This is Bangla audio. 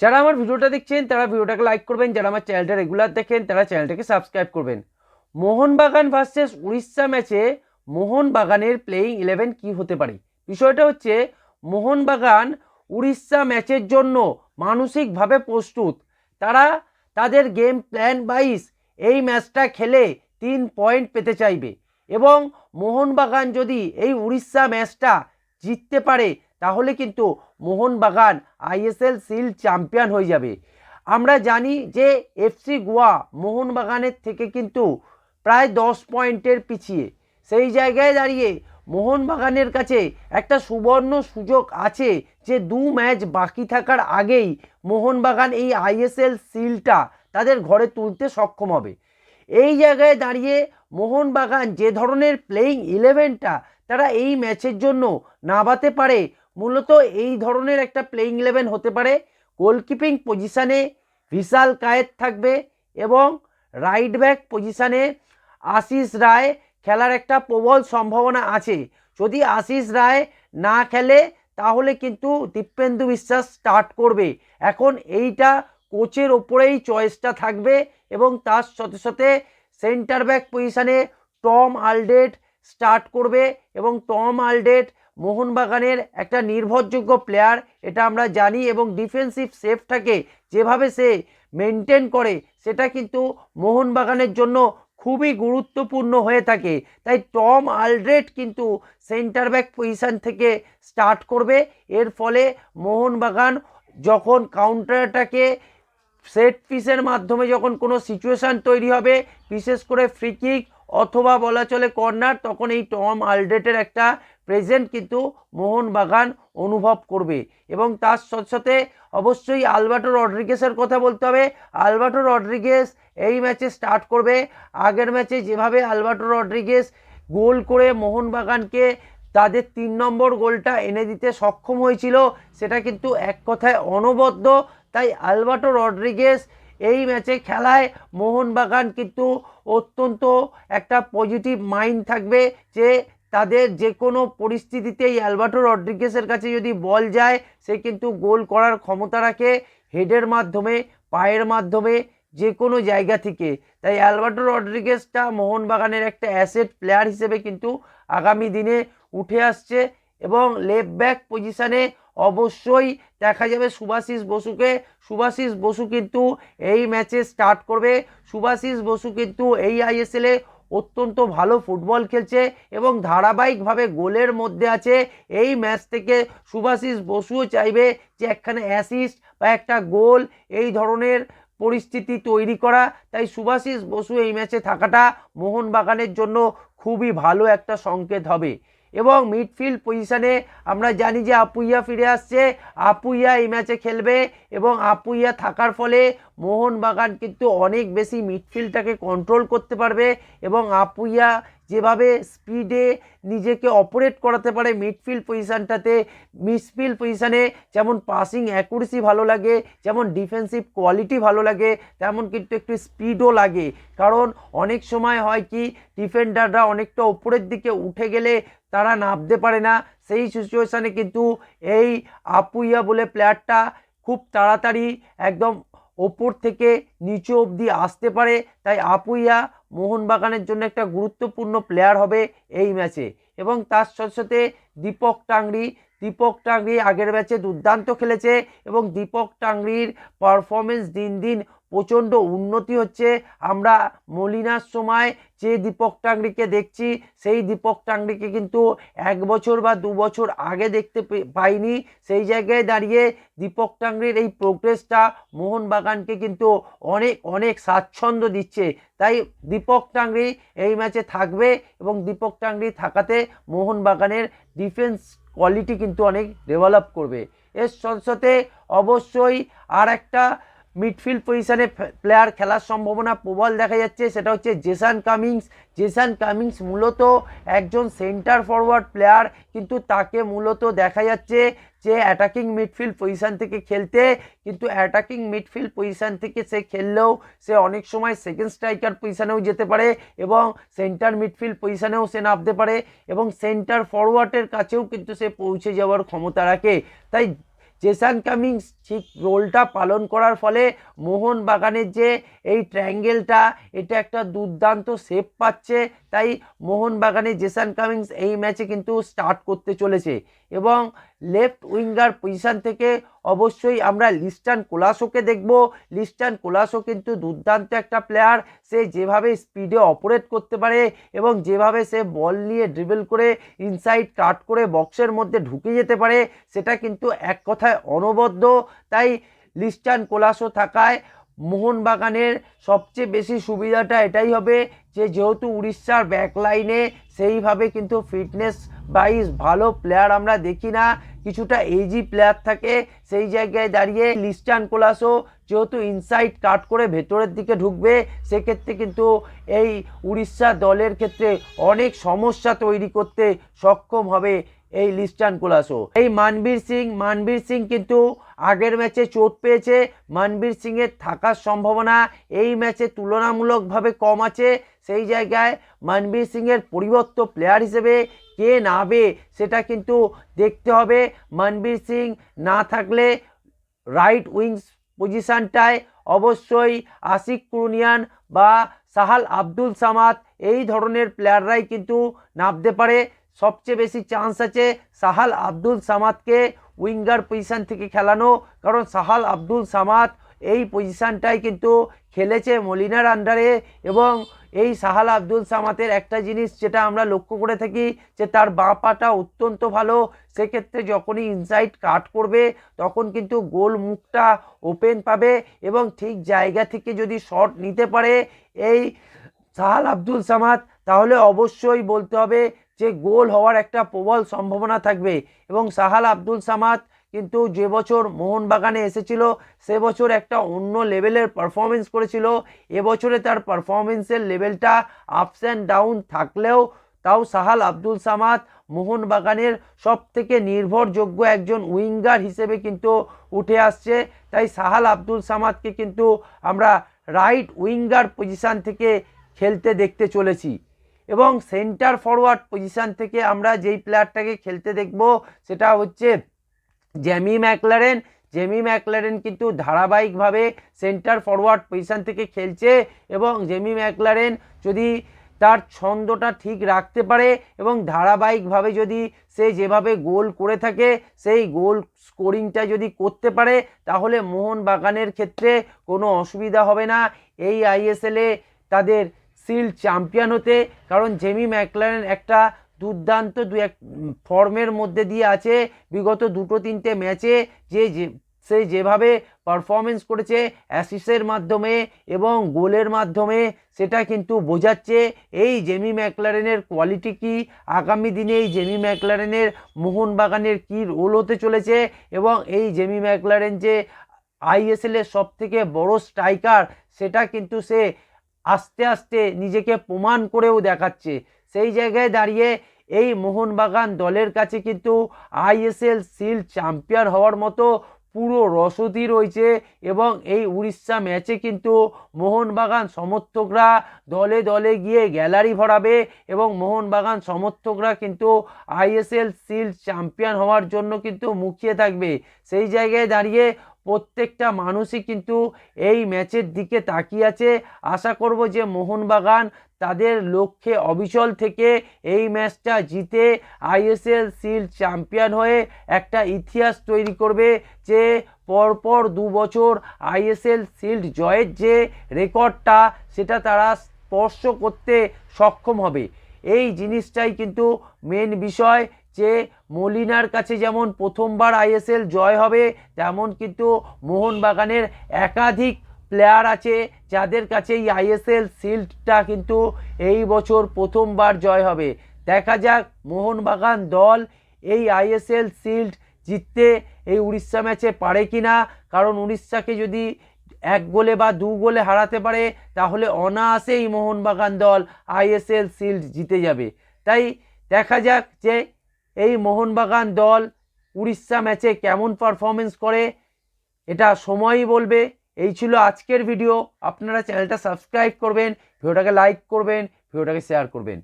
যারা আমার ভিডিওটা দেখছেন, তারা ভিডিওটাকে লাইক করবেন। যারা আমার চ্যানেলটা রেগুলার দেখেন, তারা চ্যানেলটাকে সাবস্ক্রাইব করবেন। মোহনবাগান ভার্সেস উড়িষ্যা ম্যাচে মোহনবাগানের প্লেয়িং ইলেভেন কি হতে পারে? বিষয়টা হচ্ছে, মোহনবাগান উড়িষ্যা ম্যাচের জন্য মানসিকভাবে প্রস্তুত। তারা তাদের গেম প্ল্যান বাইস এই ম্যাচটা খেলে তিন পয়েন্ট পেতে চাইবে। এবং মোহনবাগান যদি এই উড়িষ্যা ম্যাচটা জিততে পারে তাহলে কিন্তু মোহনবাগান আইএসএল সিল চ্যাম্পিয়ন হয়ে যাবে। আমরা জানি যে এফসি গোয়া মোহনবাগানের থেকে কিন্তু প্রায় দশ পয়েন্টের পিছিয়ে। সেই জায়গায় দাঁড়িয়ে মোহনবাগানের কাছে একটা সুবর্ণ সুযোগ আছে যে দু ম্যাচ বাকি থাকার আগেই মোহনবাগান এই আইএসএল সিলটা তাদের ঘরে তুলতে সক্ষম হবে। এই জায়গায় দাঁড়িয়ে মোহনবাগান যে ধরনের প্লেয়িং ইলেভেনটা তারা এই ম্যাচের জন্য নামাতে পারে মূলত এই ধরনের একটা প্লেয়িং ইলেভেন হতে পারে। গোলকিপিং পজিশানে বিশাল কায়েত থাকবে এবং রাইট ব্যাক পজিশানে আশিস রায় খেলার একটা প্রবল সম্ভাবনা আছে। যদি আশিস রায় না খেলে, তাহলে কিন্তু দীপেন্দু বিশ্বাস স্টার্ট করবে। এখন এইটা কোচের ওপরেই চয়েসটা থাকবে এবং তার সাথে সাথে সেন্টার ব্যাক পজিশানে টম আলডেট স্টার্ট করবে এবং টম আলডেট মোহনবাগানের একটা নির্ভরযোগ্য প্লেয়ার এটা আমরা জানি, এবং ডিফেন্সিভ সেফটাকে যেভাবে সে মেনটেন করে, সেটা কিন্তু মোহনবাগানের জন্য খুবই গুরুত্বপূর্ণ হয়ে থাকে। তাই টম আলড্রেট কিন্তু সেন্টার ব্যাক পজিশান থেকে স্টার্ট করবে। এর ফলে মোহনবাগান যখন কাউন্টারটাকে সেট পিসের মাধ্যমে যখন কোনো সিচুয়েশান তৈরি হবে, বিশেষ করে ফ্রি কিক অথবা বলা চলে কর্নার, তখন এই টম আলডেটের একটা প্রেজেন্ট কিন্তু মোহনবাগান অনুভব করবে। এবং তার সাথে সাথে অবশ্যই আলবাটো রড্রিগেসের কথা বলতে হবে। আলবাটো রড্রিগেস এই ম্যাচে স্টার্ট করবে। আগের ম্যাচে যেভাবে আলবাটো রড্রিগেস গোল করে মোহনবাগানকে তাদের তিন নম্বর গোলটা এনে দিতে সক্ষম হয়েছিল, সেটা কিন্তু এক কথায় অনবদ্য। তাই আলবাটো রড্রিগেস এই ম্যাচে খেলায় মোহনবাগান কিন্তু অত্যন্ত একটা পজিটিভ মাইন্ড থাকবে যে তাদের যে কোনো পরিস্থিতিতেই অ্যালবার্টো রড্রিগেসের কাছে যদি বল যায়, সে কিন্তু গোল করার ক্ষমতা রাখে হেডের মাধ্যমে, পায়ের মাধ্যমে যে কোনো জায়গা থেকে। তাই অ্যালবার্টো রড্রিগেসটা মোহনবাগানের একটা অ্যাসেট প্লেয়ার হিসেবে কিন্তু আগামী দিনে উঠে আসছে এবং লেফট ব্যাক পজিশানে অবশ্যই দেখা যাবে সুভাশিস বসুকে। সুভাশিস বসু কিন্তু এই ম্যাচে স্টার্ট করবে। সুভাশিস বসু কিন্তু এই আইএসএলে অত্যন্ত ভালো ফুটবল খেলছে এবং ধারাবাহিকভাবে গোলের মধ্যে আছে। এই ম্যাচ থেকে সুভাশিস বসুও চাইবে যে একখানে অ্যাসিস্ট বা একটা গোল এই ধরনের পরিস্থিতি তৈরি করা। তাই সুভাশিস বসু এই ম্যাচে থাকাটা মোহনবাগানের জন্য খুবই ভালো একটা সংকেত হবে। এবং মিডফিল্ড পজিশানে আমরা জানি যে আপুইয়া ফিরে আসছে, আপুইয়া এই ম্যাচে খেলবে এবং আপুইয়া থাকার ফলে মোহনবাগান কিন্তু অনেক বেশি মিডফিল্ডটাকে কন্ট্রোল করতে পারবে এবং আপুইয়া যেভাবে স্পিডে নিজেকে অপারেট করাতে পারে মিডফিল্ড পজিশানটাতে মিডফিল্ড পজিশানে যেমন পাসিং অ্যাকুরেসি ভালো লাগে, যেমন ডিফেন্সিভ কোয়ালিটি ভালো লাগে, তেমন কিন্তু একটু স্পিডও লাগে। কারণ অনেক সময় হয় কি ডিফেন্ডাররা অনেকটা ওপরের দিকে উঠে গেলে তারা নামতে পারে না। সেই সিচুয়েশানে কিন্তু এই আপুইয়া বলে প্লেয়ারটা খুব তাড়াতাড়ি একদম ওপর থেকে নিচু অবধি আসতে পারে। তাই আপুইয়া মোহনবাগানের জন্য একটা গুরুত্বপূর্ণ প্লেয়ার হবে এই ম্যাচে এবং তার সাথে সাথে দীপক টাংরি দীপক টাংরি আগের ম্যাচে দুর্দান্ত খেলেছে এবং দীপক টাংরির পারফরমেন্স দিন দিন প্রচণ্ড উন্নতি হচ্ছে। আমরা মলিনার সময় যে দীপক টাংরিকে দেখছি, সেই দীপক টাংরিকে কিন্তু এক বছর বা দু বছর আগে দেখতে পাইনি। সেই জায়গায় দাঁড়িয়ে দীপক টাংরির এই প্রোগ্রেসটা মোহনবাগানকে কিন্তু অনেক অনেক স্বাচ্ছন্দ্য দিচ্ছে। তাই দীপক টাংরি এই ম্যাচে থাকবে এবং দীপক টাংরি থাকাতে মোহনবাগানের ডিফেন্স কোয়ালিটি কিন্তু অনেক ডেভেলপ করবে। এর সাথে সাথে অবশ্যই আর একটা মিডফিল্ড পজিশানে প্লেয়ার খেলার সম্ভাবনা প্রবল দেখা যাচ্ছে। সেটা হচ্ছে জেসান কামিংস জেসান কামিংস মূলত একজন সেন্টার ফরওয়ার্ড প্লেয়ার কিন্তু তাকে মূলত দেখা যাচ্ছে যে অ্যাটাকিং মিডফিল্ড পজিশান থেকে খেলতে, কিন্তু অ্যাটাকিং মিডফিল্ড পজিশান থেকে সে খেললেও সে অনেক সময় সেকেন্ড স্ট্রাইকার পজিশানেও যেতে পারে এবং সেন্টার মিডফিল্ড পজিশানেও সে নামতে পারে এবং সেন্টার ফরওয়ার্ডের কাছেও কিন্তু সে পৌঁছে যাওয়ার ক্ষমতা রাখে। তাই জেসান কামিংস ঠিক রোলটা পালন করার ফলে মোহন বাগানের যে এই ট্র্যাঙ্গেলটা, এটা একটা দুর্দান্ত শেপ পাচ্ছে। তাই মোহন বাগানে জেসান কামিংস এই ম্যাচে কিন্তু স্টার্ট করতে চলেছে। এবং লেফট উইঙ্গার পজিশন থেকে অবশ্যই আমরা লিস্টান কোলাসোকে দেখব। লিস্টান কোলাসো কিন্তু দুর্দান্ত একটা প্লেয়ার সে যেভাবে স্পিডে অপারেট করতে পারে এবং যেভাবে সে বল নিয়ে ড্রিবল করে ইনসাইড কাট করে বক্সের মধ্যে ঢুকে যেতে পারে, সেটা কিন্তু এক কথায় অনবদ্য। তাই লিস্টান কোলাসো থাকায় মোহনবাগানের সবচেয়ে বেশি সুবিধাটা এটাই হবে যে, যেহেতু উড়িষ্যার ব্যাকলাইনে সেইভাবে কিন্তু ফিটনেস বাইজ ভালো প্লেয়ার আমরা দেখি না। কিছুটা এজি প্লেয়ার থাকে, সেই জায়গায় দাঁড়িয়ে লিস্টান কোলাসো যেহেতু ইনসাইড কাট করে ভেতরের দিকে ঢুকবে, সেক্ষেত্রে কিন্তু এই উড়িষ্যা দলের ক্ষেত্রে অনেক সমস্যা তৈরি করতে সক্ষম হবে এই লিস্টান কোলাসো এই মানবীর সিং মানবীর সিং কিন্তু আগের ম্যাচে চোট পেয়েছে। মানবীর সিংয়ের থাকার সম্ভাবনা এই ম্যাচে তুলনামূলকভাবে কম আছে। সেই জায়গায় মানবীর সিংয়ের পরিবর্ত প্লেয়ার হিসেবে কে নাবে সেটা কিন্তু দেখতে হবে। মানবীর সিং না থাকলে রাইট উইংস পজিশানটায় অবশ্যই আশিক কুরুনিয়ান বা সাহাল আব্দুল সামাদ এই ধরনের প্লেয়াররাই কিন্তু নামতে পারে। সবচেয়ে বেশি চান্স আছে সাহাল আব্দুল সামাদকে উইঙ্গার পজিশান থেকে খেলানো। কারণ সাহাল আব্দুল সামাদ এই পজিশানটাই কিন্তু খেলেছে মলিনার আন্ডারে এবং এই সাহাল আব্দুল সামাতের একটা জিনিস যেটা আমরা লক্ষ্য করে থাকি যে তার বাঁ পাটা অত্যন্ত ভালো। সেক্ষেত্রে যখনই ইনসাইড কাট করবে, তখন কিন্তু গোল মুখটা ওপেন পাবে এবং ঠিক জায়গা থেকে যদি শট নিতে পারে এই সাহাল আব্দুল সামাদ, তাহলে অবশ্যই বলতে হবে যে গোল হওয়ার একটা প্রবল সম্ভাবনা থাকবে এবং সাহাল আব্দুল সামাদ কিন্তু যে বছর মোহনবাগানে এসেছিল, সে বছর একটা অন্য লেভেলের পারফরমেন্স করেছিল। এবছরে তার পারফরমেন্সের লেভেলটা আপস অ্যান্ড ডাউন থাকলেও তাও সাহাল আব্দুল সামাদ মোহনবাগানের সব থেকে নির্ভরযোগ্য একজন উইঙ্গার হিসেবে কিন্তু উঠে আসছে। তাই সাহাল আব্দুল সামাদকে কিন্তু আমরা রাইট উইঙ্গার পজিশান থেকে খেলতে দেখতে চলেছি। এবং সেন্টার ফরওয়ার্ড পজিশান থেকে আমরা যেই প্লেয়ারটাকে খেলতে দেখব, সেটা হচ্ছে জ্যামি ম্যাকলারেন জেমি ম্যাকলারেন কিন্তু ধারাবাহিকভাবে সেন্টার ফরওয়ার্ড পজিশান থেকে খেলছে এবং জেমি ম্যাকলারেন যদি তার ছন্দটা ঠিক রাখতে পারে এবং ধারাবাহিকভাবে যদি সে যেভাবে গোল করে থাকে, সেই গোল স্কোরিংটা যদি করতে পারে, তাহলে মোহনবাগানের ক্ষেত্রে কোনো অসুবিধা হবে না। এই আইএসএলে তাদের সিল চ্যাম্পিয়ন হতে, কারণ জেমি ম্যাকলারেন একটা দুর্দান্ত দু এক ফর্মের মধ্যে দিয়ে আছে। বিগত দুটো তিনটে ম্যাচে যে সে যেভাবে পারফরমেন্স করেছে অ্যাসিসের মাধ্যমে এবং গোলের মাধ্যমে সেটা কিন্তু বোঝাচ্ছে। এই জেমি ম্যাকলারেনের কোয়ালিটি কি? আগামী দিনে এই জেমি ম্যাকলারেনের মোহনবাগানের কী রোল হতে চলেছে? এবং এই জেমি ম্যাকলারেন যে আইএসএলের সব থেকে বড় স্ট্রাইকার সেটা কিন্তু সে আস্তে আস্তে নিজেকে প্রমাণ করেও দেখাচ্ছে। সেই জায়গায় দাঁড়িয়ে এই মোহনবাগান দলের কাছে কিন্তু আইএসএল সিল চ্যাম্পিয়ন হওয়ার মতো পুরো রসদি রয়েছে এবং এই উড়িষ্যা ম্যাচে কিন্তু মোহনবাগান সমর্থকরা দলে দলে গিয়ে গ্যালারি ভরাবে এবং মোহনবাগান সমর্থকরা কিন্তু আইএসএল সিল চ্যাম্পিয়ন হওয়ার জন্য কিন্তু মুখিয়ে থাকবে। সেই জায়গায় দাঁড়িয়ে প্রত্যেকটা মানুষই কিন্তু এই ম্যাচের দিকে তাকিয়ে আছে। আশা করব যে মোহনবাগান তাদের লক্ষ্যে অবিচল থেকে এই ম্যাচটা জিতে আইএসএল সিল চ্যাম্পিয়ন হয়ে একটা ইতিহাস তৈরি করবে যে পরপর দু বছর আইএসএল সিল্ড জয়ের যে রেকর্ডটা, সেটা তারা স্পর্শ করতে সক্ষম হবে। এই জিনিসটাই কিন্তু মেন বিষয়। যে মলিনার কাছে যেমন প্রথমবার আইএসএল জয় হবে, তেমন কিন্তু মোহনবাগানের একাধিক প্লেয়ার আছে যাদের কাছে এই আইএসএল সিল্ডটা কিন্তু এই বছর প্রথমবার জয় হবে। দেখা যাক মোহনবাগান দল এই আইএসএল সিল্ড জিততে এই উড়িষ্যা ম্যাচে পারে কি না কারণ উড়িষ্যাকে যদি এক গোলে বা দু গোলে হারাতে পারে, তাহলে অনায়াসেই মোহনবাগান দল আইএসএল সিল্ড জিতে যাবে। তাই দেখা যাক যে এই মোহনবাগান দল উড়িষ্যা ম্যাচে কেমন পারফরমেন্স করে, এটা সময়ই বলবে। এই ছিল আজকের ভিডিও আপনারা চ্যানেলটা সাবস্ক্রাইব করবেন ভিডিওটাকে লাইক করবেন ভিডিওটাকে শেয়ার করবেন।